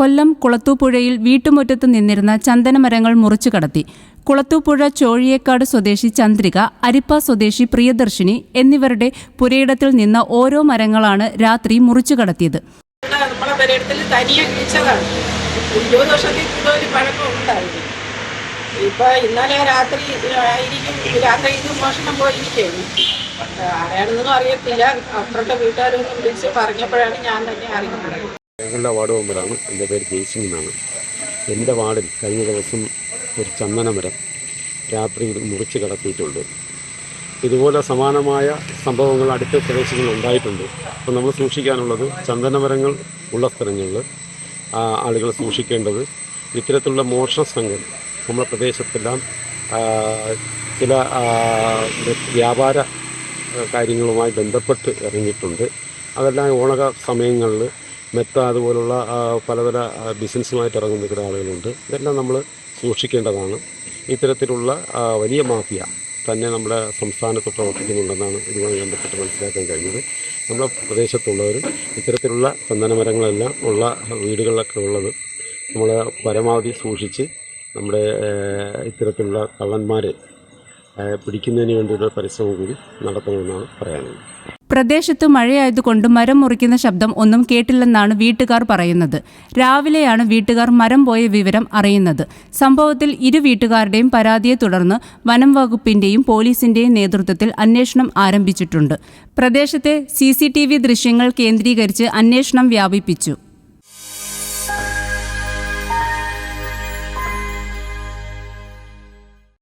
കൊല്ലം കുളത്തൂപ്പുഴയിൽ വീട്ടുമുറ്റത്ത് നിന്നിരുന്ന ചന്ദനമരങ്ങൾ മുറിച്ചു കടത്തി. കുളത്തൂപ്പുഴ ചോഴിയേക്കാട് സ്വദേശി ചന്ദ്രിക അരിപ്പ സ്വദേശി പ്രിയദർശിനി എന്നിവരുടെ പുരയിടത്തിൽ നിന്ന ഓരോ മരങ്ങളാണ് രാത്രി മുറിച്ചു കടത്തിയത്. നമ്മളെ തനിയെ ഇന്നലെ രാത്രി അറിയത്തില്ല. അപ്പുറത്തെ വീട്ടുകാരൊന്നും വിളിച്ച് പറഞ്ഞപ്പോഴാണ് ഞാൻ തന്നെ അറിയുന്നത്. ഞങ്ങളുടെ വാർഡ് മെമ്പറാണ്. എന്റെ പേര് ജയ്സിംഗ് എന്നാണ്. എന്റെ വാർഡിൽ കഴിഞ്ഞ ദിവസം ഒരു ചന്ദനമരം രാത്രിയിൽ മുറിച്ച് കടത്തിയിട്ടുണ്ട്. ഇതുപോലെ സമാനമായ സംഭവങ്ങൾ അടുത്ത പ്രദേശങ്ങളിൽ ഉണ്ടായിട്ടുണ്ട്. അപ്പോൾ നമ്മൾ സൂക്ഷിക്കാനുള്ളത് ചന്ദനമരങ്ങൾ ഉള്ള സ്ഥലങ്ങളിൽ ആളുകൾ സൂക്ഷിക്കേണ്ടത് ഇത്തരത്തിലുള്ള മോഷണ സംഘം നമ്മുടെ പ്രദേശത്തെല്ലാം ചില വ്യാപാര കാര്യങ്ങളുമായി ബന്ധപ്പെട്ട് ഇറങ്ങിയിട്ടുണ്ട്. അതെല്ലാം ഓണക സമയങ്ങളിൽ മെത്ത അതുപോലുള്ള പല പല ബിസിനസ്സുമായിട്ട് ഇറങ്ങി നിൽക്കുന്ന ആളുകളുണ്ട്. ഇതെല്ലാം നമ്മൾ സൂക്ഷിക്കേണ്ടതാണ്. ഇത്തരത്തിലുള്ള വലിയ മാഫിയ തന്നെ നമ്മുടെ സംസ്ഥാനത്ത് പ്രവർത്തിക്കുന്നുണ്ടെന്നാണ് ഇതുമായി ബന്ധപ്പെട്ട് മനസ്സിലാക്കാൻ കഴിഞ്ഞത്. നമ്മുടെ പ്രദേശത്തുള്ളവരും ഇത്തരത്തിലുള്ള ചന്ദനമരങ്ങളെല്ലാം ഉള്ള വീടുകളിലൊക്കെ ഉള്ളത് നമ്മൾ പരമാവധി സൂക്ഷിച്ച് നമ്മുടെ ഇത്തരത്തിലുള്ള കള്ളന്മാരെ പിടിക്കുന്നതിന് വേണ്ടിയുള്ള പരിശ്രമം കൂടി നടത്തണമെന്നാണ് പറയാനുള്ളത്. പ്രദേശത്ത് മഴയായതുകൊണ്ട് മരം മുറിക്കുന്ന ശബ്ദം ഒന്നും കേട്ടില്ലെന്നാണ് വീട്ടുകാർ പറയുന്നത്. രാവിലെയാണ് വീട്ടുകാർ മരം പോയ വിവരം അറിയുന്നത്. സംഭവത്തിൽ ഇരു വീട്ടുകാരുടെയും പരാതിയെ തുടർന്ന് വനം വകുപ്പിന്റെയും പോലീസിന്റെയും നേതൃത്വത്തിൽ അന്വേഷണം ആരംഭിച്ചിട്ടുണ്ട്. പ്രദേശത്തെ സി ദൃശ്യങ്ങൾ കേന്ദ്രീകരിച്ച് അന്വേഷണം വ്യാപിപ്പിച്ചു.